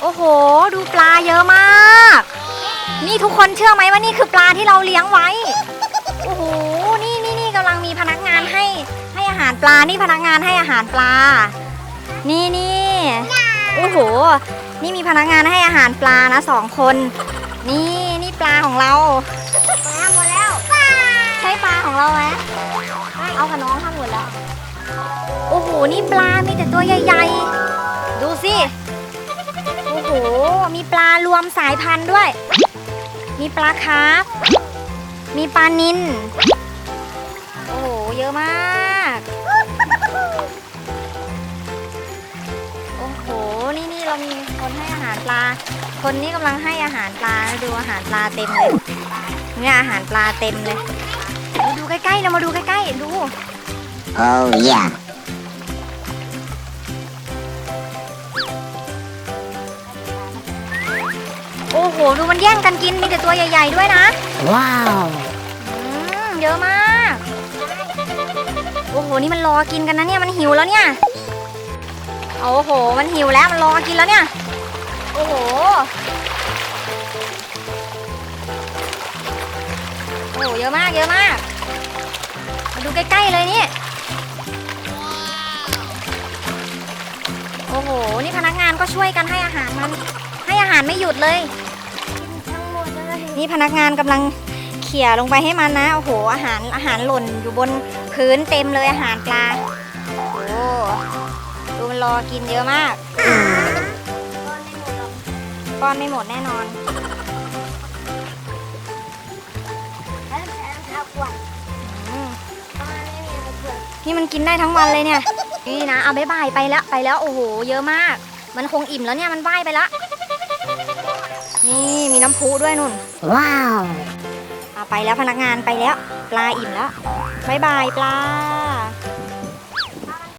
โอ้โห ดูปลาเยอะมาก นี่ทุกคนเชื่อไหมว่านี่คือปลาที่เราเลี้ยงไว้ โอ้โห นี่นี่นี่กำลังมีพนักงานให้ให้อาหารปลา นี่พนักงานให้อาหารปลา นี่นี่โอ้โห นี่มีพนักงานให้อาหารปลานะสองคน นี่นี่ปลาของเราปลาหมดแล้ว ใช่ปลาของเราไหมเอากับน้องข้างหมดแล้ว โอ้โห นี่ปลา มีแต่ตัวใหญ่ ๆ มีปลารวมสายพันธุ์ด้วย มีปลาคาร์ฟมีปลานินโอ้โห เยอะมาก โอ้โห นี่นี่เรามีคนให้อาหารปลา คนนี้กำลังให้อาหารปลา ดูอาหารปลาเต็มเลย เนี่ยอาหารปลาเต็มเลย ดูใกล้ๆเรามาดูใกล้ๆ ดู Oh yeah หดูมันแย่งกันกินมีแต่ตัวใหญ่ ๆ ด้วยนะ Wow อืมเยอะมาก โอ้โห นี่มันรอกินกันนะเนี่ย มันหิวแล้วเนี่ย โอ้โห มันหิวแล้ว มันรอกินแล้วเนี่ย โอ้โห โอ้โห เยอะมาก เยอะมาก มาดูใกล้ๆเลยนี่ โอ้โห นี่พนักงานก็ช่วยกันให้อาหารมัน ให้อาหารไม่หยุดเลยทั้งหมดเลย นี่พนักงานกำลังเขี่ยลงไปให้มันนะโอ้โหอาหารอาหารหล่นอยู่บนพื้นเต็มเลยอาหารปลาโอ้ดูมันรอกินเยอะมากป้อนไม่หมดแน่นอนแล้วแถมข้าวกวนอืมปลาไม่มีอะไรกวนนี่มันกินได้ทั้งวันเลยเนี่ย นี่นะเอาบายบายไปแล้วไปแล้วโอ้โห เยอะมาก มันคงอิ่มแล้วเนี่ยมันว่ายไปละ นี่มีน้ำพุด้วยนุ่น Wow เอาไปแล้วพนักงานไปแล้ว ปลาอิ่มแล้วบายบายปลา